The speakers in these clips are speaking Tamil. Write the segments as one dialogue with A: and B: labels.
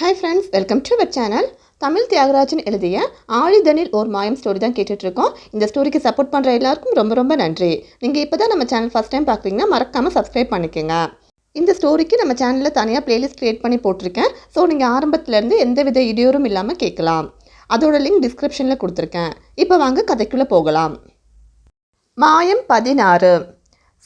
A: Hi friends welcome to our channel Tamil Thiyagarajan எழுதிய ஆழிதனில் ஓர் மாயம் ஸ்டோரி தான் கேட்டுட்ருக்கோம் இந்த ஸ்டோரிக்கு சப்போர்ட் பண்ணுற எல்லாருக்கும் ரொம்ப ரொம்ப நன்றி. நீங்கள் இப்போ தான் நம்ம சேனல் ஃபஸ்ட் டைம் பார்க்குறீங்கன்னா மறக்காமல் சப்ஸ்கிரைப் பண்ணிக்கோங்க. இந்த ஸ்டோரிக்கு நம்ம சேனலில் தனியாக பிளேலிஸ்ட் க்ரியேட் பண்ணி போட்டிருக்கேன். ஸோ நீங்கள் ஆரம்பத்துலேருந்து எந்த வித இடையூறும் இல்லாமல் கேட்கலாம். அதோட லிங்க் டிஸ்கிரிப்ஷனில் கொடுத்துருக்கேன். இப்போ வாங்க கதைக்குள்ளே போகலாம். மாயம் பதினாறு.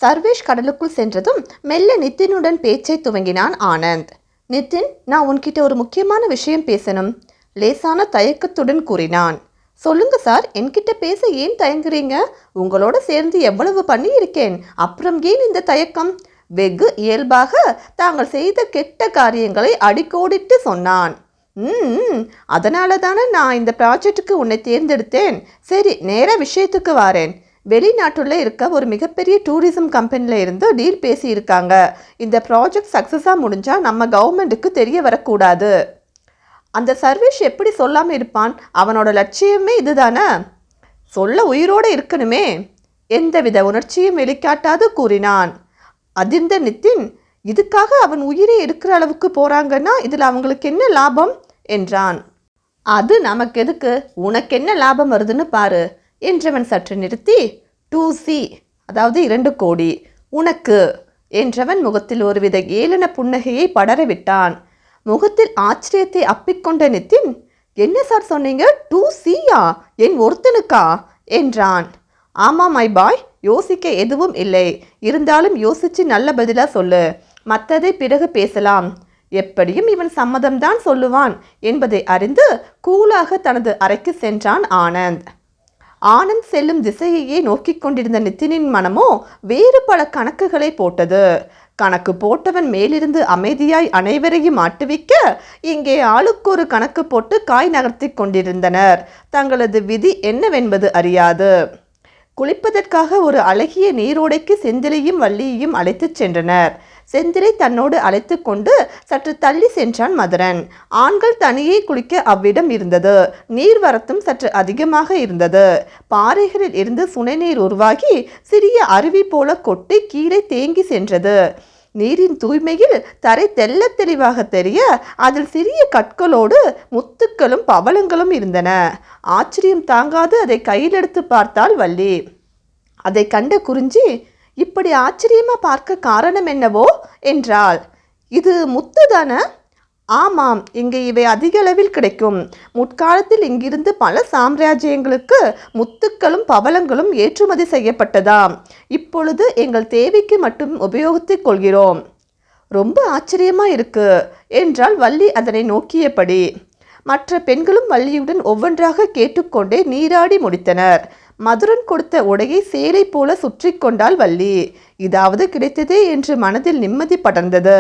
A: சர்வேஷ் கடலுக்குள் சென்றதும் மெல்ல நித்தினுடன் பேச்சை துவங்கினான் ஆனந்த். நிதின் நான் உன்கிட்ட ஒரு முக்கியமான விஷயம் பேசணும். லேசான தயக்கத்துடன் கூறினான். சொல்லுங்க சார் என்கிட்ட பேச ஏன் தயங்குறீங்க? உங்களோட சேர்ந்து எவ்வளவு பண்ணியிருக்கேன்? அப்புறம் ஏன் இந்த தயக்கம்? வெகு இயல்பாக தாங்கள் செய்த கெட்ட காரியங்களை அடிக்கோடிட்டு சொன்னான். ம் அதனால தானே நான் இந்த ப்ராஜெக்ட்டுக்கு உன்னை தேர்ந்தெடுத்தேன். சரி நேர விஷயத்துக்கு வாரேன். வெளிநாட்டில் இருக்க ஒரு மிகப்பெரிய டூரிசம் கம்பெனியில் இருந்து டீல் பேசியிருக்காங்க. இந்த ப்ராஜெக்ட் சக்ஸஸாக முடிஞ்சால் நம்ம கவர்மெண்ட்டுக்கு தெரிய வரக்கூடாது. அந்த சர்வீஸ் எப்படி சொல்லாமல் இருப்பான்? அவனோட லட்சியமே இதுதானே? சொல்ல உயிரோடு இருக்கணுமே. எந்தவித உணர்ச்சியும் வெளிக்காட்டாது கூறினான். அதிர்ந்த நித்தின் இதுக்காக அவன் உயிரே இருக்கிற அளவுக்கு போகிறாங்கன்னா இதில் அவங்களுக்கு என்ன லாபம்? என்றான். அது நமக்கு எதுக்கு? உனக்கு என்ன லாபம் வருதுன்னு பாரு. என்றவன் சற்று நிறுத்தி டூ சி அதாவது இரண்டு கோடி உனக்கு என்றவன் முகத்தில் ஒருவித ஏளன புன்னகையை படர விட்டான் முகத்தில் ஆச்சரியத்தை அப்பிக்கொண்ட நித்தின் என்ன சார் சொன்னீங்க? டூ சியா என் ஒருத்தனுக்கா? என்றான். ஆமாம் மை பாய் யோசிக்க எதுவும் இல்லை. இருந்தாலும் யோசிச்சு நல்ல பதிலாக சொல்லு. மற்றதை பிறகு பேசலாம். எப்படியும் இவன் சம்மதம்தான் சொல்லுவான் என்பதை அறிந்து கூலாக தனது அறைக்கு சென்றான் ஆனந்த். ஆனந்த் செல்லும் திசையையே நோக்கிக் கொண்டிருந்த நித்தினின் மனமோ வேறு பல கணக்குகளை போட்டது. கணக்கு போட்டவன் மேலிருந்து அமைதியாய் அனைவரையும் ஆட்டுவிக்க இங்கே ஆளுக்கொரு கணக்கு போட்டு காய் நகர்த்தி கொண்டிருந்தனர். தங்களது விதி என்னவென்பது அறியாது. குளிப்பதற்காக ஒரு அழகிய நீரோடைக்கு செந்திலையும் வள்ளியையும் அழைத்துச் சென்றனர். செந்திலை தன்னோடு அழைத்து கொண்டு சற்று தள்ளி சென்றான் மதுரன். ஆண்கள் தனியே குளிக்க அவ்விடம் இருந்தது. நீர்வரத்தும் சற்று அதிகமாக இருந்தது. பாறைகளில் இருந்து சுனைநீர் உருவாகி சிறிய அருவி போல கொட்டி கீழே தேங்கி சென்றது. நீரின் தூய்மையில் தரை தெல்ல தெளிவாக தெரிய அதில் சிறிய கற்களோடு முத்துக்களும் பவளங்களும் இருந்தன. ஆச்சரியம் தாங்காது அதை கையில் எடுத்து பார்த்தாள் வள்ளி. அதை கண்ட குறிஞ்சி இப்படி ஆச்சரியமாக பார்க்க காரணம் என்னவோ என்றாள். இது முத்து தானே ஆமாம் இங்கே இவை அதிக அளவில் கிடைக்கும். முற்காலத்தில் இங்கிருந்து பல சாம்ராஜ்யங்களுக்கு முத்துக்களும் பவளங்களும் ஏற்றுமதி செய்யப்பட்டதாம். இப்பொழுது எங்கள் தேவைக்கு மட்டும் உபயோகித்துக் கொள்கிறோம். ரொம்ப ஆச்சரியமா இருக்கு என்றால் வள்ளி அதனை நோக்கியபடி. மற்ற பெண்களும் வள்ளியுடன் ஒவ்வொன்றாக கேட்டுக்கொண்டே நீராடி முடித்தனர். மதுரன் கொடுத்த உடையை சேலை போல சுற்றி கொண்டாள் வள்ளி. இதாவது கிடைத்ததே என்று மனதில் நிம்மதி படர்ந்தது.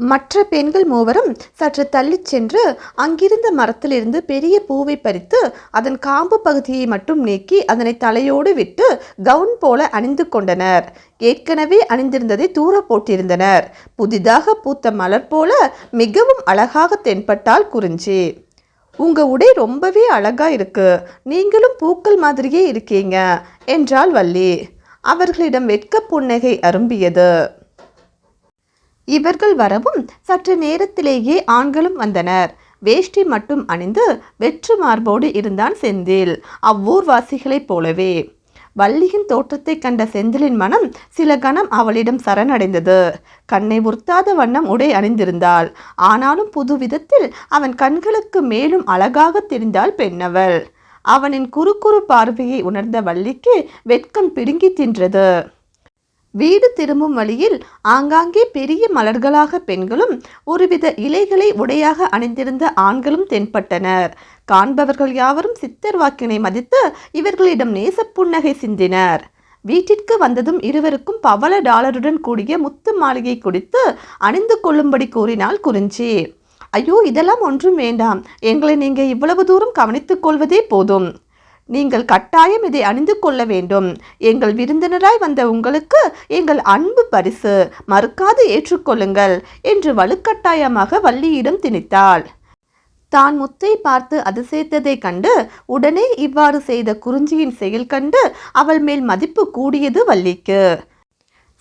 A: மற்ற பெண்கள் மூவரும் சற்று தள்ளிச் சென்று அங்கிருந்த மரத்திலிருந்து பெரிய பூவை பறித்து அதன் காம்பு பகுதியை மட்டும் நீக்கி அதனை தலையோடு விட்டு கவுன் போல அணிந்து கொண்டனர். ஏற்கனவே அணிந்திருந்ததை தூர போட்டிருந்தனர். புதிதாக பூத்த மலர் போல மிகவும் அழகாக தென்பட்டால் குறிஞ்சி. உங்கள் உடை ரொம்பவே அழகாக இருக்கு. நீங்களும் பூக்கள் மாதிரியே இருக்கீங்க என்றாள் வள்ளி. அவர்களிடம் வெட்க புன்னகை அரும்பியது. இவர்கள் வரவும் சற்று நேரத்திலேயே ஆண்களும் வந்தனர். வேஷ்டி மட்டும் அணிந்து வெற்று மார்போடு இருந்தான் செந்தில் அவ்வூர்வாசிகளைப் போலவே. வள்ளியின் தோற்றத்தை கண்ட செந்திலின் மனம் சில கணம் அவளிடம் சரணடைந்தது. கண்ணை உறுத்தாத வண்ணம் உடை அணிந்திருந்தாள். ஆனாலும் புது விதத்தில் அவன் கண்களுக்கு மேலும் அழகாக தெரிந்தாள் பெண்ணவள். அவனின் குறு குறு பார்வையை உணர்ந்த வள்ளிக்கு வெட்கம் பிடுங்கி தின்றது. வீடு திரும்பும் வழியில் ஆங்காங்கே பெரிய மலர்களாக பெண்களும் ஒருவித இலைகளை உடையாக அணிந்திருந்த ஆண்களும் தென்பட்டனர். காண்பவர்கள் யாவரும் சித்தர் வாக்கினை மதித்து இவர்களிடம் நேசப்புன்னகை சிந்தினர். வீட்டிற்கு வந்ததும் இருவருக்கும் பவள டாலருடன் கூடிய முத்து மாளிகை குடித்து அணிந்து கொள்ளும்படி கூறினாள் குறிஞ்சி. ஐயோ இதெல்லாம் ஒன்றும் வேண்டாம். எங்களை நீங்கள் இவ்வளவு தூரம் கவனித்துக் கொள்வதே போதும். நீங்கள் கட்டாயம் இதை அணிந்து கொள்ள வேண்டும். எங்கள் விருந்தினராய் வந்த உங்களுக்கு எங்கள் அன்பு பரிசு. மறுக்காது ஏற்றுக்கொள்ளுங்கள் என்று வலுக்கட்டாயமாக வள்ளியிடம் திணித்தாள். தான் முத்தை பார்த்து அதிசயத்ததை கண்டு உடனே இவ்வாறு செய்த குறிஞ்சியின் செயல் கண்டு அவள் மேல் மதிப்பு கூடியது வள்ளிக்கு.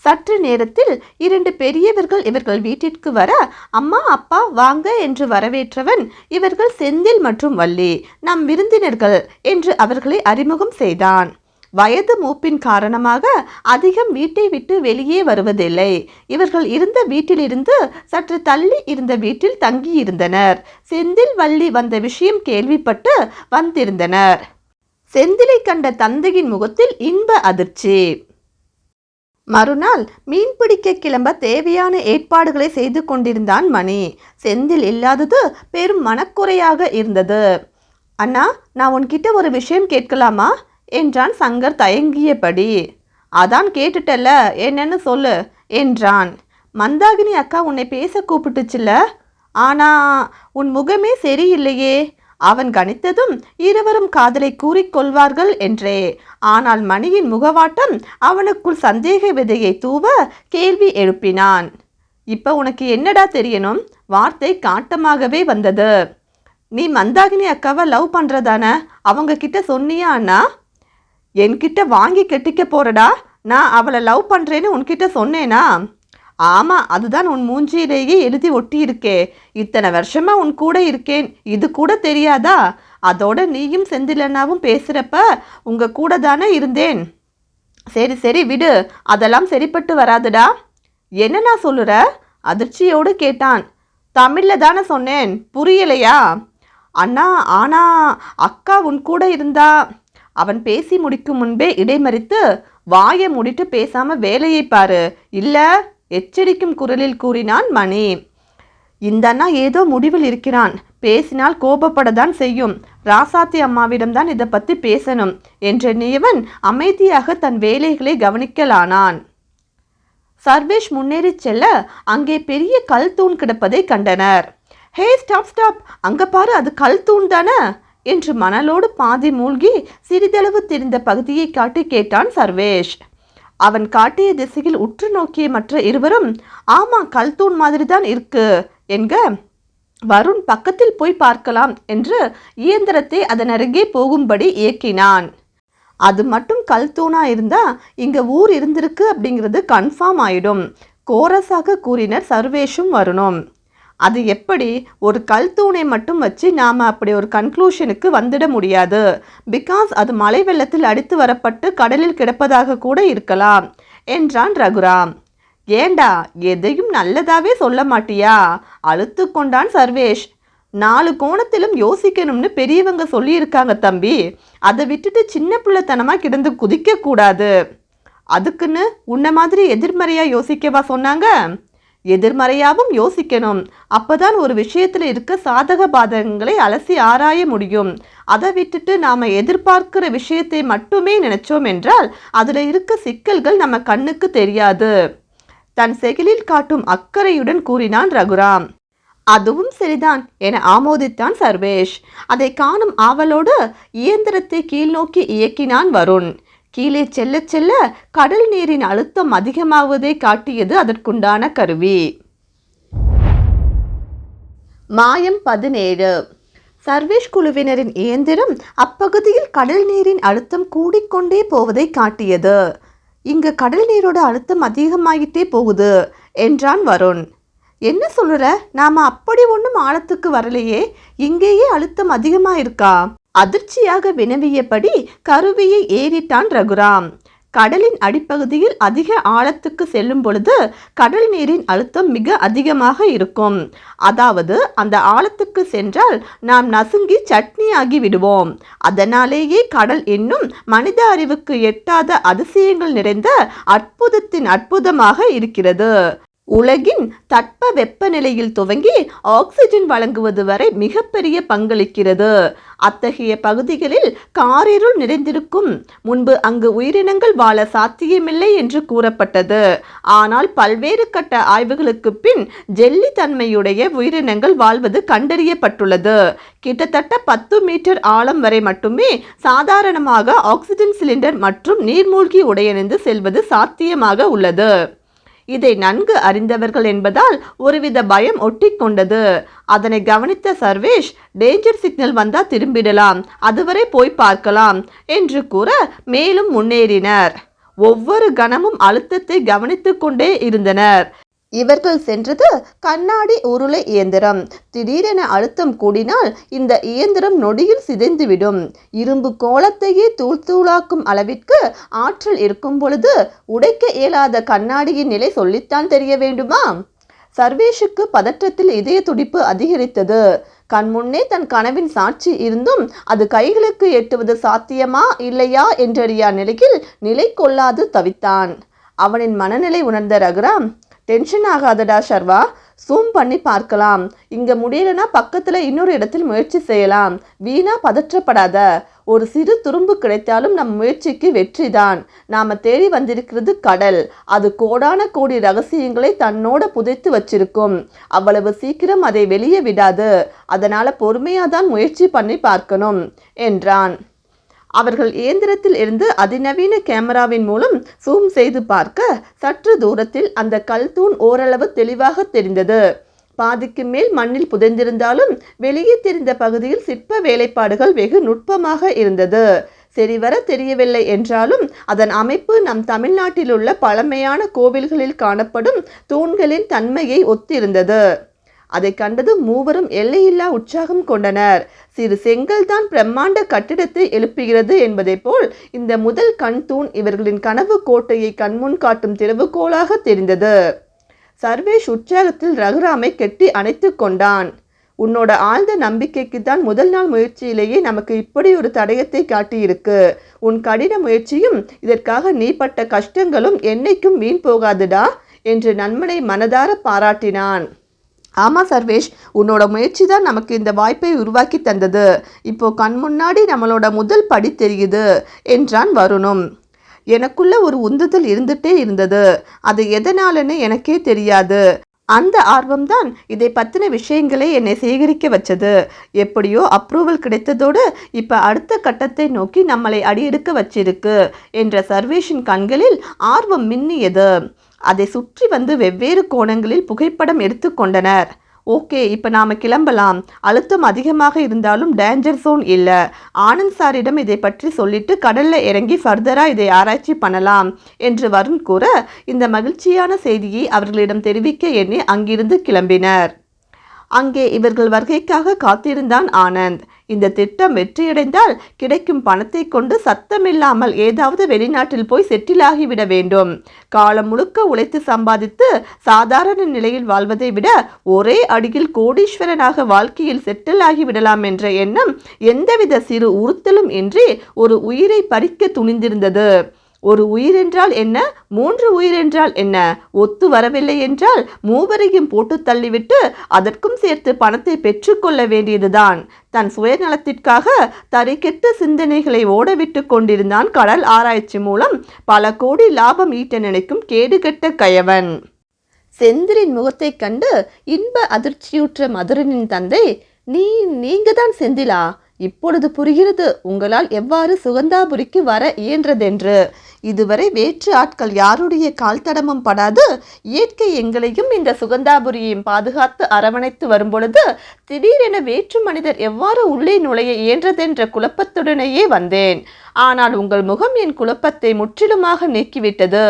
A: சற்று நேரத்தில் இரண்டு பெரியவர்கள் இவர்கள் வீட்டிற்கு வர அம்மா அப்பா வாங்க என்று வரவேற்றவன் இவர்கள் செந்தில் மற்றும் வள்ளி நம் விருந்தினர்கள் என்று அவர்களை அறிமுகம் செய்தான். வயது மூப்பின் காரணமாக அதிகம் வீட்டை விட்டு வெளியே வருவதில்லை. இவர்கள் இருந்த வீட்டிலிருந்து சற்று தள்ளி இருந்த வீட்டில் தங்கியிருந்தனர். செந்தில் வள்ளி வந்த விஷயம் கேள்விப்பட்டு வந்திருந்தனர். செந்திலை கண்ட தந்தையின் முகத்தில் இன்ப அதிர்ச்சி. மறுநாள் மீன் பிடிக்க கிளம்ப தேவையான ஏற்பாடுகளை செய்து கொண்டிருந்தான் மணி. செந்தில் இல்லாதது பெரும் மனக்குறையாக இருந்தது. அண்ணா நான் உன்கிட்ட ஒரு விஷயம் கேட்கலாமா? என்றான் சங்கர் தயங்கியபடி. அதான் கேட்டுட்டல்ல என்னன்னு சொல்லு என்றான். மந்தாகினி அக்கா உன்னை பேச கூப்பிட்டுச்சுல்ல? ஆனா உன் முகமே சரியில்லையே. அவன் கணித்ததும் இருவரும் காதலை கூறிக்கொள்வார்கள் என்றே. ஆனால் மணியின் முகவாட்டம் அவனுக்குள் சந்தேக விதையை தூவ கேள்வி எழுப்பினான். இப்போ உனக்கு என்னடா தெரியணும்? வார்த்தை காட்டமாகவே வந்தது. நீ மந்தாகினி அக்காவை லவ் பண்ணுறதானே அவங்க கிட்ட சொன்னியா அண்ணா? என்கிட்ட வாங்கி கெட்டிக்க போறடா. நான் அவளை லவ் பண்ணுறேன்னு உன்கிட்ட சொன்னேனா? ஆமாம் அதுதான் உன் மூஞ்சியிலேயே எழுதி ஒட்டி இருக்கே இத்தனை வருஷமாக உன் கூட இருக்கேன். இது கூட தெரியாதா? அதோட நீயும் செந்திலனாவும் பேசுகிறப்ப உங்கள் கூட தானே இருந்தேன். சரி சரி விடு. அதெல்லாம் சரிப்பட்டு வராதுடா. என்ன நான் சொல்லுற? அதிர்ச்சியோடு கேட்டான். தமிழில் தானே சொன்னேன். புரியலையா? அண்ணா ஆனா அக்கா உன் கூட இருந்தா? அவன் பேசி முடிக்கும் முன்பே இடைமறித்து வாயை மூடிட்டு பேசாமல் வேலையை பாரு. இல்லை எச்சரிக்கும் குரலில் கூறினான் மணி. இந்த அண்ணா ஏதோ முடிவில் இருக்கிறான். பேசினால் கோபப்படத்தான் செய்யும். ராசாத்தி அம்மாவிடம்தான் இதை பற்றி பேசணும் என்ற நீவன் அமைதியாக தன் வேலைகளை கவனிக்கலானான். சர்வேஷ் முன்னேறி செல்ல அங்கே பெரிய கல் தூண் கிடப்பதை கண்டனர். Hey stop stop! அங்கே பாரு அது கல் தூண் தானே? என்று மணலோடு பாதி மூழ்கி சிறிதளவு தெரிந்த பகுதியை காட்டி கேட்டான் சர்வேஷ். அவன் காட்டிய திசையில் உற்று நோக்கிய மற்ற இருவரும் ஆமா கல்தூண் மாதிரி தான் இருக்கு என்க வருண் பக்கத்தில் போய் பார்க்கலாம் என்று இயந்திரத்தை அதன் அருகே போகும்படி இயக்கினான். அது மட்டும் கல் தூணா இருந்தா இங்க ஊர் இருந்திருக்கு அப்படிங்கிறது கன்ஃபார்ம் ஆயிடும் கோரஸாக கூறினர் சர்வேஷும் வருணும். அது எப்படி ஒரு கல் தூணை மட்டும் வச்சு நாம் அப்படி ஒரு கன்க்ளூஷனுக்கு வந்துட முடியாது. பிகாஸ் அது மழை வெள்ளத்தில் அடித்து வரப்பட்டு கடலில் கிடப்பதாக கூட இருக்கலாம் என்றான் ரகுராம். ஏண்டா எதையும் நல்லதாவே சொல்ல மாட்டியா? அழுத்து கொண்டான் சர்வேஷ். நாலு கோணத்திலும் யோசிக்கணும்னு பெரியவங்க சொல்லியிருக்காங்க தம்பி. அதை விட்டுட்டு சின்ன பிள்ளைத்தனமாக கிடந்து குதிக்கக்கூடாது அதுக்குன்னு உன்ன மாதிரி எதிர்மறையாக யோசிக்கவா சொன்னாங்க? எதிர்மறையாகவும் யோசிக்கணும். அப்பதான் ஒரு விஷயத்தில் இருக்க சாதக பாதகங்களை அலசி ஆராய முடியும். அதை விட்டுட்டு நாம எதிர்பார்க்கிற விஷயத்தை மட்டுமே நினைச்சோம் என்றால் அதுல இருக்க சிக்கல்கள் நம்ம கண்ணுக்கு தெரியாது. தன் செகிலில் காட்டும் அக்கறையுடன் கூறினான் ரகுராம். அதுவும் சரிதான் என ஆமோதித்தான் சர்வேஷ். அதை காணும் ஆவலோடு இயந்திரத்தை கீழ்நோக்கி இயக்கினான் வருண். கீழே செல்ல செல்ல கடல் நீரின் அழுத்தம் அதிகமாவதை காட்டியது அதற்குண்டான கருவி. மாயம் பதினேழு. சர்வேஷ் குழுவினரின் இயந்திரம் அப்பகுதியில் கடல் நீரின் அழுத்தம் கூடிக்கொண்டே போவதை காட்டியது. இங்கு கடல் நீரோட அழுத்தம் அதிகமாகிட்டே போகுது என்றான் வருண். என்ன சொல்லுற நாம அப்படி ஒன்றும் ஆழத்துக்கு வரலையே. இங்கேயே அழுத்தம் அதிகமாக இருக்கா அதிர்ச்சியாக வினவியபடி கருவியை ஏறிட்டான் ரகுராம். கடலின் அடிப்பகுதியில் அதிக ஆழத்துக்கு செல்லும் பொழுது கடல் நீரின் அழுத்தம் மிக அதிகமாக இருக்கும். அதாவது அந்த ஆழத்துக்கு சென்றால் நாம் நசுங்கி சட்னியாகி விடுவோம். அதனாலேயே கடல் என்னும் மனித அறிவுக்கு எட்டாத அதிசயங்கள் நிறைந்த அற்புதத்தின் அற்புதமாக இருக்கிறது. உலகின் தட்ப வெப்பநிலையில் துவங்கி ஆக்சிஜன் வழங்குவது வரை மிகப்பெரிய பங்களிக்கிறது. அத்தகைய பகுதிகளில் காரிருள் நிறைந்திருக்கும். முன்பு அங்கு உயிரினங்கள் வாழ சாத்தியமில்லை என்று கூறப்பட்டது. ஆனால் பல்வேறு கட்ட ஆய்வுகளுக்கு பின் ஜெல்லி தன்மையுடைய உயிரினங்கள் வாழ்வது கண்டறியப்பட்டுள்ளது. கிட்டத்தட்ட பத்து மீட்டர் ஆழம் வரை மட்டுமே சாதாரணமாக ஆக்சிஜன் சிலிண்டர் மற்றும் நீர்மூழ்கி உடையணிந்து செல்வது சாத்தியமாக உள்ளது. இதை நன்கு அறிந்தவர்கள் என்பதால் ஒருவித பயம் ஒட்டிக்கொண்டது. அதனை கவனித்த சர்வேஷ் டேஞ்சர் சிக்னல் வந்தா திரும்பிடலாம் அதுவரை போய் பார்க்கலாம் என்று கூற மேலும் முன்னேறினர். ஒவ்வொரு கணமும் அழுத்தத்தை கவனித்துக்கொண்டே இருந்தனர். இவர்கள் சென்றது கண்ணாடி உருளை இயந்திரம். திடீரென அழுத்தம் கூடினால் இந்த இயந்திரம் நொடியில் சிதைந்துவிடும். இரும்பு கோலத்தையே தூள் தூளாக்கும் அளவிற்கு ஆற்றல் இருக்கும் பொழுது உடைக்க இயலாத கண்ணாடியின் நிலை சொல்லித்தான் தெரிய வேண்டுமா? சர்வேஷுக்கு பதற்றத்தில் இதய துடிப்பு அதிகரித்தது. கண்முன்னே தன் கனவின் சாட்சி இருந்தும் அது கைகளுக்கு எட்டுவது சாத்தியமா இல்லையா என்றறியா நிலையில் நிலை கொள்ளாது தவித்தான். அவனின் மனநிலை உணர்ந்த ரகுராம் டென்ஷன் ஆகாதடா ஷர்வா. ஜூம் பண்ணி பார்க்கலாம். இங்கே முடியலனா பக்கத்தில் இன்னொரு இடத்தில் முயற்சி செய்யலாம். வீணா பதற்றப்படாத. ஒரு சிறு துரும்பு கிடைத்தாலும் நம் முயற்சிக்கு வெற்றிதான். நாம் தேடி வந்திருக்கிறது கடல். அது கோடான கோடி ரகசியங்களை தன்னோட புதைத்து வச்சிருக்கும். அவ்வளவு சீக்கிரம் அதை வெளியே விடாது. அதனால பொறுமையாதான் முயற்சி பண்ணி பார்க்கணும் என்றான். அவர்கள் இயந்திரத்தில் இருந்து அதிநவீன கேமராவின் மூலம் சூம் செய்து பார்க்க சற்று தூரத்தில் அந்த கல் தூண் ஓரளவு தெளிவாக தெரிந்தது. பாதிக்கு மேல் மண்ணில் புதைந்திருந்தாலும் வெளியே தெரிந்த பகுதியில் சிற்ப வேலைப்பாடுகள் வெகு நுட்பமாக இருந்தது. சரிவர தெரியவில்லை என்றாலும் அதன் அமைப்பு நம் தமிழ்நாட்டில் உள்ள பழமையான கோவில்களில் காணப்படும் தூண்களின் தன்மையை ஒத்திருந்தது. அதை கண்டது மூவரும் எல்லையில்லா உற்சாகம் கொண்டனர். சிறு செங்கல் தான் பிரம்மாண்ட கட்டிடத்தை எழுப்புகிறது என்பதைப் போல் இந்த முதல் கண் தூண் இவர்களின் கனவு கோட்டையை கண்முன் காட்டும் திறவுகோலாக தெரிந்தது. சர்வேஷ் உற்சாகத்தில் ரகுராமை கெட்டி அணைத்து கொண்டான். உன்னோட ஆழ்ந்த நம்பிக்கைக்கு தான் முதல் நாள் முயற்சியிலேயே நமக்கு இப்படி ஒரு தடயத்தை காட்டியிருக்கு. உன் கடின முயற்சியும் இதற்காக நீ பட்ட கஷ்டங்களும் என்னைக்கும் வீண் போகாதுடா என்று நண்பனை மனதார பாராட்டினான். ஆமாம் சர்வேஷ் உன்னோட முயற்சி தான் நமக்கு இந்த வாய்ப்பை உருவாக்கி தந்தது. இப்போ கண் முன்னாடி நம்மளோட முதல் படி தெரியுது என்றான் வருணும். எனக்குள்ள ஒரு உந்துதல் இருந்துட்டே இருந்தது. அது எதனாலன்னு எனக்கே தெரியாது. அந்த ஆர்வம்தான் இதை பற்றின விஷயங்களை என்னை சேகரிக்க வச்சது. எப்படியோ அப்ரூவல் கிடைத்ததோடு இப்போ அடுத்த கட்டத்தை நோக்கி நம்மளை அடியெடுக்க வச்சிருக்கு என்ற சர்வேஷின் கண்களில் ஆர்வம் மின்னியது. அதை சுற்றி வந்து வெவ்வேறு கோணங்களில் புகைப்படம் எடுத்துக்கொண்டனர் ஓகே இப்போ நாம் கிளம்பலாம். அழுத்தம் அதிகமாக இருந்தாலும் டேஞ்சர் ஜோன் இல்லை. ஆனந்த் சாரிடம் இதை பற்றி சொல்லிட்டு கடலில் இறங்கி ஃபர்தராக இதை ஆராய்ச்சி பண்ணலாம் என்று வருண் கூற இந்த மகிழ்ச்சியான செய்தியை அவர்களிடம் தெரிவிக்க எண்ணி அங்கிருந்து கிளம்பினர். அங்கே இவர்கள் வருகைக்காக காத்திருந்தான் ஆனந்த். இந்த திட்டம் வெற்றியடைந்தால் கிடைக்கும் பணத்தை கொண்டு சத்தமில்லாமல் ஏதாவது வெளிநாட்டில் போய் செட்டில் ஆகிவிட வேண்டும். காலம் முழுக்க உழைத்து சம்பாதித்து சாதாரண நிலையில் வாழ்வதை விட ஒரே அடியில் கோடீஸ்வரனாக வாழ்க்கையில் செட்டில் ஆகிவிடலாம் என்ற எண்ணம் எந்தவித சிறு உறுத்தலும் இன்றி ஒரு உயிரை பறிக்க துணிந்திருந்தது. ஒரு உயிர் என்றால் என்ன? மூன்று உயிர் என்றால் என்ன? ஒத்து வரவில்லை என்றால் மூவரையும் போட்டு தள்ளிவிட்டு அதற்கும் சேர்த்து பணத்தை பெற்றுக்கொள்ள வேண்டியதுதான். தன் சுயநலத்திற்காக தறிக்கெட்ட சிந்தனைகளை ஓடவிட்டு கொண்டிருந்தான் கடல் ஆராய்ச்சி மூலம் பல கோடி லாபம் ஈட்ட நினைக்கும் கேடுகெட்ட கயவன். செந்திரின் முகத்தைக் கண்டு இன்ப அதிர்ச்சியுற்ற மதுரனின் தந்தை நீ நீங்க தான் செந்திலா? இப்பொழுது புரிகிறது உங்களால் எவ்வாறு சுகந்தாபுரிக்கு வர இயன்றதென்று. இதுவரை வேற்று ஆட்கள் யாருடைய கால் தடமும் படாது இயற்கை எங்களையும் இந்த சுகந்தாபுரியையும் பாதுகாத்து அரவணைத்து வரும்பொழுது திடீரென வேற்று மனிதர் எவ்வாறு உள்ளே நுழைய இயன்றதென்ற குழப்பத்துடனேயே வந்தேன். ஆனால் உங்கள் முகம் என் குழப்பத்தை முற்றிலுமாக நீக்கிவிட்டது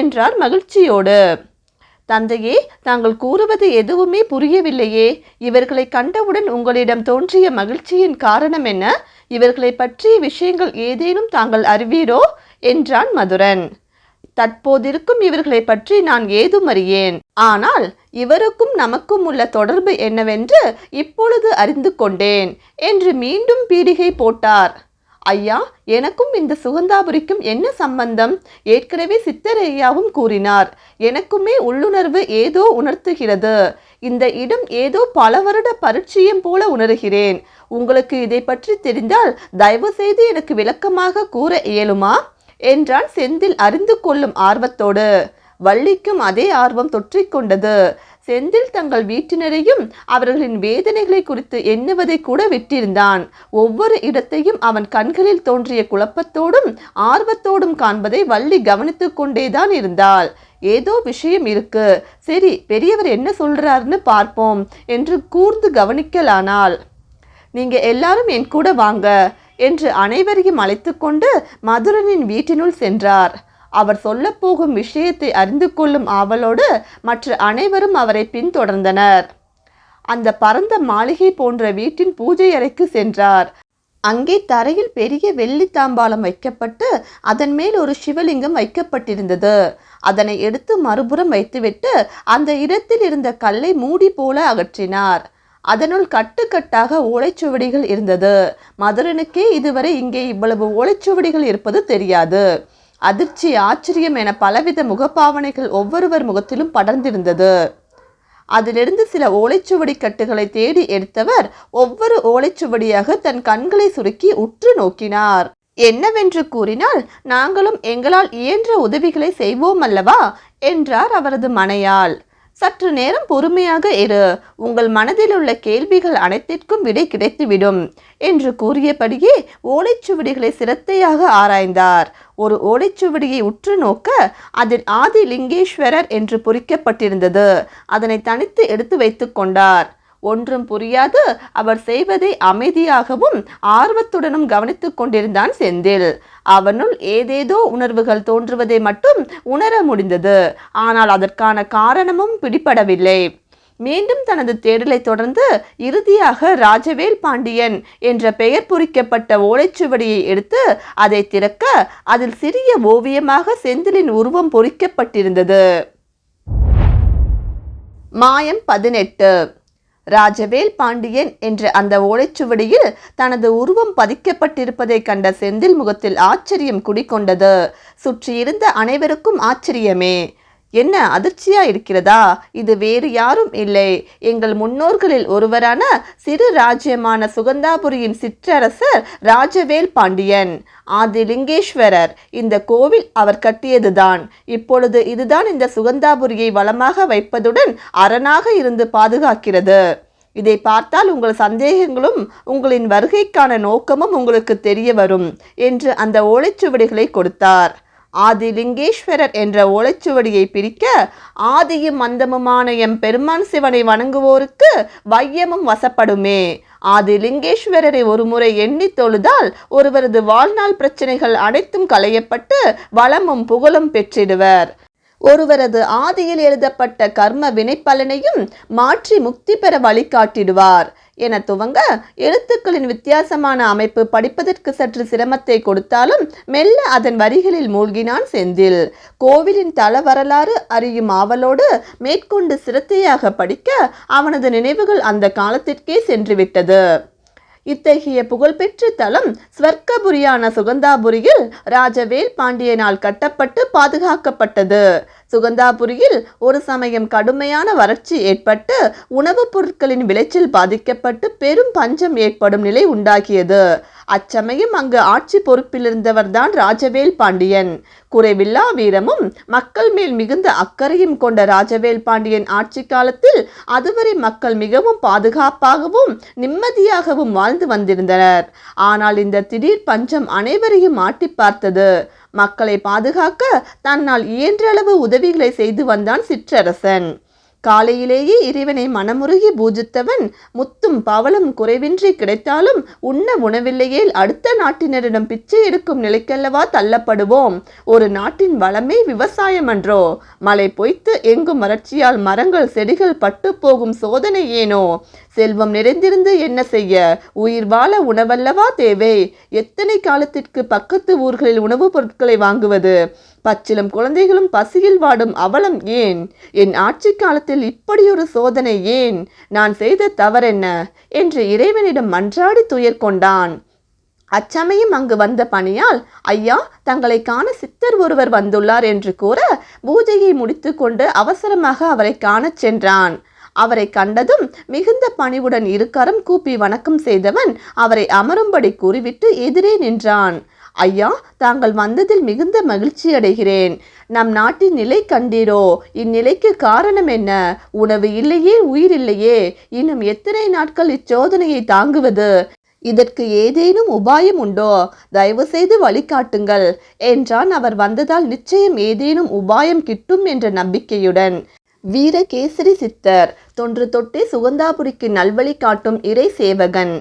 A: என்றார் மகிழ்ச்சியோடு. தந்தையே தாங்கள் கூறுவது எதுவுமே புரியவில்லையே. இவர்களை கண்டவுடன் உங்களிடம் தோன்றிய மகிழ்ச்சியின் காரணம் என்ன? இவர்களை பற்றிய விஷயங்கள் ஏதேனும் தாங்கள் அறிவீரோ? என்றான் மதுரன். தற்போதிருக்கும் இவர்களை பற்றி நான் ஏதும் அறியேன். ஆனால் இவருக்கும் நமக்கும் உள்ள தொடர்பு என்னவென்று இப்பொழுது அறிந்து கொண்டேன் என்று மீண்டும் பீடிகை போட்டார். ஐயா எனக்கும் இந்த சுகந்தாபுரிக்கும் என்ன சம்பந்தம்? ஏற்கனவே சித்தரையாவும் கூறினார் எனக்குமே உள்ளுணர்வு ஏதோ உணர்த்துகிறது. இந்த இடம் ஏதோ பல வருட பரிச்சயம் போல உணர்கிறேன். உங்களுக்கு இதை பற்றி தெரிந்தால் தயவு செய்து எனக்கு விளக்கமாக கூற இயலுமா? என்றான் செந்தில் அறிந்து கொள்ளும் ஆர்வத்தோடு வள்ளிக்கும் அதே ஆர்வம் தொற்றிக்கொண்டது செந்தில் தங்கள் வீட்டினரையும் அவர்களின் வேதனைகளை குறித்து எண்ணுவதை கூட விட்டிருந்தான். ஒவ்வொரு இடத்தையும் அவன் கண்களில் தோன்றிய குழப்பத்தோடும் ஆர்வத்தோடும் காண்பதை வள்ளி கவனித்து கொண்டேதான் இருந்தாள். ஏதோ விஷயம் இருக்கு. சரி பெரியவர் என்ன சொல்றாருன்னு பார்ப்போம் என்று கூர்ந்து கவனிக்கலானாள். நீங்க எல்லாரும் என் கூட வாங்க. என்று அனைவரையும் அழைத்து கொண்டு மதுரனின் வீட்டினுள் சென்றார். அவர் சொல்லப்போகும் விஷயத்தை அறிந்து கொள்ளும் ஆவலோடு மற்ற அனைவரும் அவரை பின்தொடர்ந்தனர். அந்த பரந்த மாளிகை போன்ற வீட்டின் பூஜை அறைக்கு சென்றார். அங்கே தரையில் பெரிய வெள்ளி தாம்பாளம் வைக்கப்பட்டு அதன் மேல் ஒரு சிவலிங்கம் வைக்கப்பட்டிருந்தது. அதனை எடுத்து மறுபுறம் வைத்துவிட்டு அந்த இடத்தில் இருந்த கல்லை மூடி போல அகற்றினார். அதனுள் கட்டுக்கட்டாக ஓலைச்சுவடிகள் இருந்தது. மதுரனுக்கே இதுவரை இங்கே இவ்வளவு ஓலைச்சுவடிகள் இருப்பது தெரியாது. அதிர்ச்சி ஆச்சரியம் என பலவித முகப்பாவனைகள் ஒவ்வொருவர் முகத்திலும் படர்ந்திருந்தது. அதிலிருந்து சில ஓலைச்சுவடி கட்டுகளை தேடி எடுத்தவர் ஒவ்வொரு ஓலைச்சுவடியாக தன் கண்களை சுருக்கி உற்று நோக்கினார். என்னவென்று கூறினால் நாங்களும் எங்களால் இயன்ற உதவிகளை செய்வோம் அல்லவா? என்றார் அவரது மனையாள். சற்று நேரம் பொறுமையாக இரு. உங்கள் மனதில் உள்ள கேள்விகள் அனைத்திற்கும் விடை கிடைத்துவிடும் என்று கூறியபடியே ஓலைச்சுவடிகளை சிரத்தையாக ஆராய்ந்தார். ஒரு ஓலைச்சுவடியை உற்று நோக்க அதில் ஆதி லிங்கேஸ்வரர் என்று பொறிக்கப்பட்டிருந்தது. அதனை தனித்து எடுத்து வைத்து கொண்டார். ஒன்றும் புரியாது. அவர் செய்வதை அமைதியாகவும் ஆர்வத்துடனும் கவனித்துக் கொண்டிருந்தான் செந்தில். அவனுள் ஏதேதோ உணர்வுகள் தோன்றுவதை மட்டும் உணர முடிந்தது. ஆனால் அதற்கான காரணமும் பிடிபடவில்லை. மீண்டும் தனது தேடலை தொடர்ந்து இறுதியாக ராஜவேல் பாண்டியன் என்ற பெயர் பொறிக்கப்பட்ட ஓலைச்சுவடியை எடுத்து அதை திறக்க அதில் சிறிய ஓவியமாக செந்திலின் உருவம் பொறிக்கப்பட்டிருந்தது. மாயம் பதினெட்டு. ராஜவேல் பாண்டியன் என்ற அந்த ஓலைச்சுவடியில் தனது உருவம் பதிக்கப்பட்டிருப்பதைக் கண்ட செந்தில் முகத்தில் ஆச்சரியம் குடிக்கொண்டது சுற்றியிருந்த அனைவருக்கும் ஆச்சரியமே. என்ன அதிர்ச்சியா இருக்கிறதா? இது வேறு யாரும் இல்லை. எங்கள் முன்னோர்களில் ஒருவரான சிறு ராஜ்யமான சுகந்தாபுரியின் சிற்றரசர் ராஜவேல் பாண்டியன். ஆதிலிங்கேஸ்வரர் இந்த கோவில் அவர் கட்டியதுதான். இப்பொழுது இதுதான் இந்த சுகந்தாபுரியை வளமாக வைப்பதுடன் அரணாக இருந்து பாதுகாக்கிறது. இதை பார்த்தால் உங்கள் சந்தேகங்களும் உங்களின் வருகைக்கான நோக்கமும் உங்களுக்கு தெரிய வரும் என்று அந்த ஓலைச்சுவடிகளை கொடுத்தார். ஆதிலிங்கேஸ்வரர் என்ற ஓலைச்சுவடியை பிரிக்க ஆதியும் மந்தமுமான எம் பெருமான் சிவனை வணங்குவோருக்கு வையமும் வசப்படுமே. ஆதிலிங்கேஸ்வரரை ஒருமுறை எண்ணி தொழுதால் ஒருவரது வாழ்நாள் பிரச்சனைகள் அனைத்தும் களையப்பட்டு வளமும் புகழும் பெற்றிடுவர். ஒருவரது ஆதியில் எழுதப்பட்ட கர்ம வினைப்பலனையும் மாற்றி முக்தி பெற வழிகாட்டிடுவார். என துவங்க எழுத்துக்களின் வித்தியாசமான அமைப்பு படிப்பதற்கு சற்று சிரமத்தை கொடுத்தாலும் மெல்ல அதன் வரிகளில் மூழ்கினான் செந்தில். கோவிலின் தல வரலாறு அறியும் ஆவலோடு மேற்கொண்டு சிரத்தையாக படிக்க அவனது நினைவுகள் அந்த காலத்திற்கே சென்றுவிட்டது. இத்தகைய புகழ்பெற்ற தலம் ஸ்வர்க்கபுரியான சுகந்தாபுரியில் ராஜவேல் பாண்டியனால் கட்டப்பட்டு பாதுகாக்கப்பட்டது. சுகந்தாபுரியில் ஒரு சமயம் கடுமையான வறட்சி ஏற்பட்டு உணவுப் பொருட்களின் விளைச்சல் பாதிக்கப்பட்டு பெரும் பஞ்சம் ஏற்படும் நிலை உண்டாகியது. அச்சமயம் அங்கு ஆட்சி பொறுப்பிலிருந்தவர்தான் ராஜவேல் பாண்டியன். குறைவில்லா வீரமும் மக்கள் மேல் மிகுந்த அக்கறையும் கொண்ட ராஜவேல் பாண்டியன் ஆட்சி காலத்தில் அதுவரை மக்கள் மிகவும் பாதுகாப்பாகவும் நிம்மதியாகவும் வாழ்ந்து வந்திருந்தனர். ஆனால் இந்த திடீர் பஞ்சம் அனைவரையும் ஆட்டி பார்த்தது. மக்களை பாதுகாக்க தன்னால் இயன்றளவு உதவிகளை செய்து வந்தான் சிற்றரசன். காலையிலேயே இறைவனை மனமுருகி பூஜித்தவன் முத்தும் பவளம் குறைவின்றி கிடைத்தாலும் உண்ண உணவில்லையே அடுத்த நாட்டினரிடம் பிச்சை எடுக்கும் நிலைக்கல்லவா தள்ளப்படுவோம். ஒரு நாட்டின் வளமே விவசாயம் அன்றோ? மழை பொய்த்து எங்கும் வறட்சியால் மரங்கள் செடிகள் பட்டு போகும் சோதனை ஏனோ? செல்வம் நிறைந்திருந்து என்ன செய்ய? உயிர் வாழ உணவல்லவா தேவை? எத்தனை காலத்திற்கு பக்கத்து ஊர்களில் உணவுப் பொருட்களை வாங்குவது? பச்சிலும் குழந்தைகளும் பசியில் வாடும் அவலம் ஏன்? என் ஆட்சி காலத்தில் இப்படியொரு சோதனை ஏன்? நான் செய்த தவறென்ன? என்று இறைவனிடம் மன்றாடி துயர் கொண்டான். அச்சமயம் அங்கு வந்த பணியால் ஐயா தங்களை காண சித்தர் ஒருவர் வந்துள்ளார் என்று கூற பூஜையை முடித்துக்கொண்டு அவசரமாக அவரை காணச் சென்றான். அவரை கண்டதும் மிகுந்த பணிவுடன் இருக்கரம் கூப்பி வணக்கம் செய்தவன் அவரை அமரும்படி கூறிவிட்டு எதிரே நின்றான். ஐயா தாங்கள் வந்ததில் மிகுந்த மகிழ்ச்சி அடைகிறேன். நம் நாட்டின் நிலை கண்டீரோ? இந்நிலைக்கு காரணம் என்ன? உணவு இல்லையே உயிர் இல்லையே? இன்னும் எத்தனை நாட்கள் இச்சோதனையை தாங்குவது? இதற்கு ஏதேனும் உபாயம் உண்டோ? தயவு செய்து வழிகாட்டுங்கள். என்றான் அவர் வந்ததால் நிச்சயம் ஏதேனும் உபாயம் கிட்டும் என்ற நம்பிக்கையுடன். வீரகேசரி சித்தர் தொன்று தொட்டே சுகந்தாபுரிக்கு நல்வழி காட்டும் இறை சேவகன்.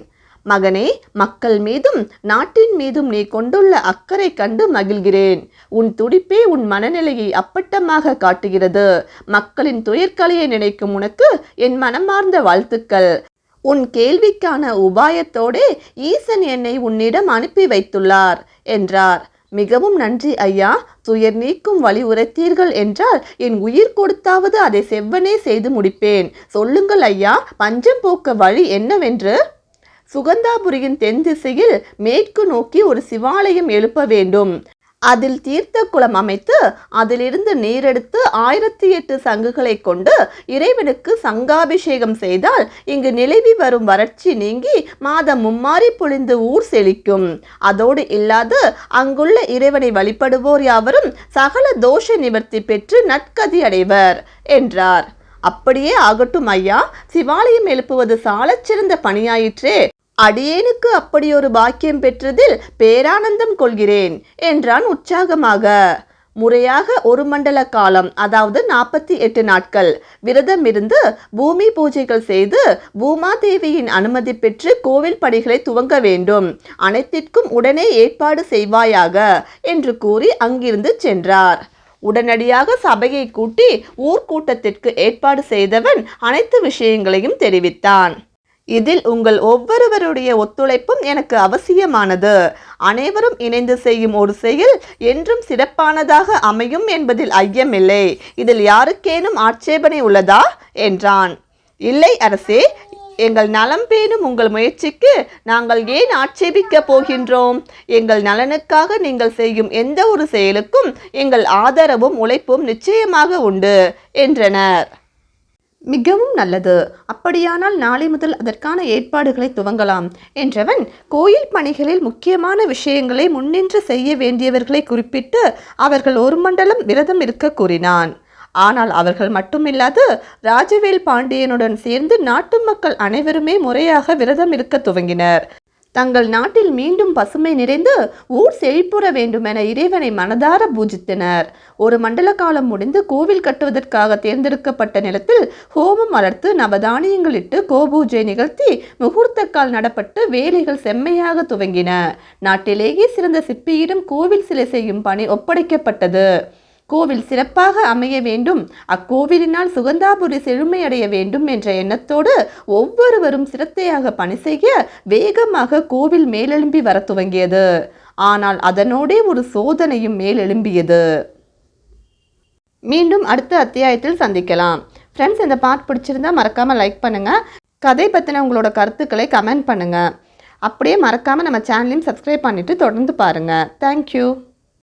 A: மகனே மக்கள் மீதும் நாட்டின் மீதும் நீ கொண்டுள்ள அக்கறை கண்டு மகிழ்கிறேன். உன் துடிப்பே உன் மனநிலையை அப்பட்டமாக காட்டுகிறது. மக்களின் துயர்கலையை நினைக்கும் உனக்கு என் மனமார்ந்த வாழ்த்துக்கள். உன் கேள்விக்கான உபாயத்தோடே ஈசன் என்னை உன்னிடம் அனுப்பி வைத்துள்ளார் என்றார். மிகவும் நன்றி ஐயா. துயர் நீக்கும் வழி உரைத்தீர்கள் என்றால் என் உயிர் கொடுத்தாவது அதை செவ்வனே செய்து முடிப்பேன். சொல்லுங்கள் ஐயா பஞ்சம் போக்க வழி என்னவென்று? சுகந்தாபுரியின் தென் திசையில் மேற்கு நோக்கி ஒரு சிவாலயம் எழுப்ப வேண்டும். அதில் தீர்த்த குளம் அமைத்து அதிலிருந்து நீரெடுத்து ஆயிரத்தி எட்டு சங்குகளை கொண்டு இறைவனுக்கு சங்காபிஷேகம் செய்தால் இங்கு நிலவி வரும் வறட்சி நீங்கி மாதம் மும்மாறி பொழிந்து ஊர் செழிக்கும். அதோடு இல்லாது அங்குள்ள இறைவனை வழிபடுவோர் யாவரும் சகல தோஷ நிவர்த்தி பெற்று நற்கதி அடைவர் என்றார். அப்படியே ஆகட்டும் ஐயா. சிவாலயம் எழுப்புவது சாலச்சிறந்த பணியாயிற்றே. அடியேனுக்கு அப்படியொரு பாக்கியம் பெற்றதில் பேரானந்தம் கொள்கிறேன் என்றான் உற்சாகமாக. முறையாக ஒரு மண்டல காலம் அதாவது நாற்பத்தி எட்டு நாட்கள் விரதம் இருந்து பூமி பூஜைகள் செய்து பூமாதேவியின் அனுமதி பெற்று கோவில் பணிகளை துவங்க வேண்டும். அனைத்திற்கும் உடனே ஏற்பாடு செய்வாயாக என்று கூறி அங்கிருந்து சென்றார். உடனடியாக சபையை கூட்டி ஊர்க்கூட்டத்திற்கு ஏற்பாடு செய்தவன் அனைத்து விஷயங்களையும் தெரிவித்தான். இதில் உங்கள் ஒவ்வொருவருடைய ஒத்துழைப்பும் எனக்கு அவசியமானது. அனைவரும் இணைந்து செய்யும் ஒரு செயல் என்றும் சிறப்பானதாக அமையும் என்பதில் ஐயமில்லை. இதில் யாருக்கேனும் ஆட்சேபனை உள்ளதா? என்றான். இல்லை அரசே எங்கள் நலம் பேணும் உங்கள் முயற்சிக்கு நாங்கள் ஏன் ஆட்சேபிக்க போகின்றோம்? எங்கள் நலனுக்காக நீங்கள் செய்யும் எந்த ஒரு செயலுக்கும் எங்கள் ஆதரவும் உழைப்பும் நிச்சயமாக உண்டு என்றனர். மிகவும் நல்லது. அப்படியானால் நாளை முதல் அதற்கான ஏற்பாடுகளை துவங்கலாம் என்றவன் கோயில் பணிகளில் முக்கியமான விஷயங்களை முன்னின்று செய்ய வேண்டியவர்களை குறிப்பிட்டு அவர்கள் ஒரு மண்டலம் விரதம் இருக்க கூறினான். ஆனால் அவர்கள் மட்டுமில்லாது ராஜவேல் பாண்டியனுடன் சேர்ந்து நாட்டு மக்கள் அனைவருமே முறையாக விரதம் இருக்க துவங்கினர். தங்கள் நாட்டில் மீண்டும் பசுமை நிறைந்து ஊர் செழிப்புற வேண்டுமென இறைவனை மனதார பூஜித்தனர். ஒரு மண்டல காலம் முடிந்து கோவில் கட்டுவதற்காக தேர்ந்தெடுக்கப்பட்ட நிலத்தில் ஹோமம் வளர்த்து நவதானியங்களிட்டு கோபூஜை நிகழ்த்தி முகூர்த்தக்கால் நடப்பட்டு வேலைகள் செம்மையாக துவங்கின. நாட்டிலேயே சிறந்த சிற்பியிடம் கோவில் சிலை செய்யும் பணி ஒப்படைக்கப்பட்டது. கோவில் சிறப்பாக அமைய வேண்டும். அக்கோவிலினால் சுகந்தாபுரி செழுமையடைய வேண்டும் என்ற எண்ணத்தோடு ஒவ்வொருவரும் சிரத்தையாக பணி செய்ய வேகமாக கோவில் மேலெழும்பி வர துவங்கியது. ஆனால் அதனோடே ஒரு சோதனையும் மேலெழும்பியது. மீண்டும் அடுத்த அத்தியாயத்தில் சந்திக்கலாம். ஃப்ரெண்ட்ஸ் இந்த பார்ட் பிடிச்சிருந்தா மறக்காமல் லைக் பண்ணுங்கள் கதை பற்றின உங்களோட கருத்துக்களை கமெண்ட் பண்ணுங்கள் அப்படியே மறக்காமல் நம்ம சேனலையும் சப்ஸ்கிரைப் பண்ணிவிட்டு தொடர்ந்து பாருங்கள் தேங்க்யூ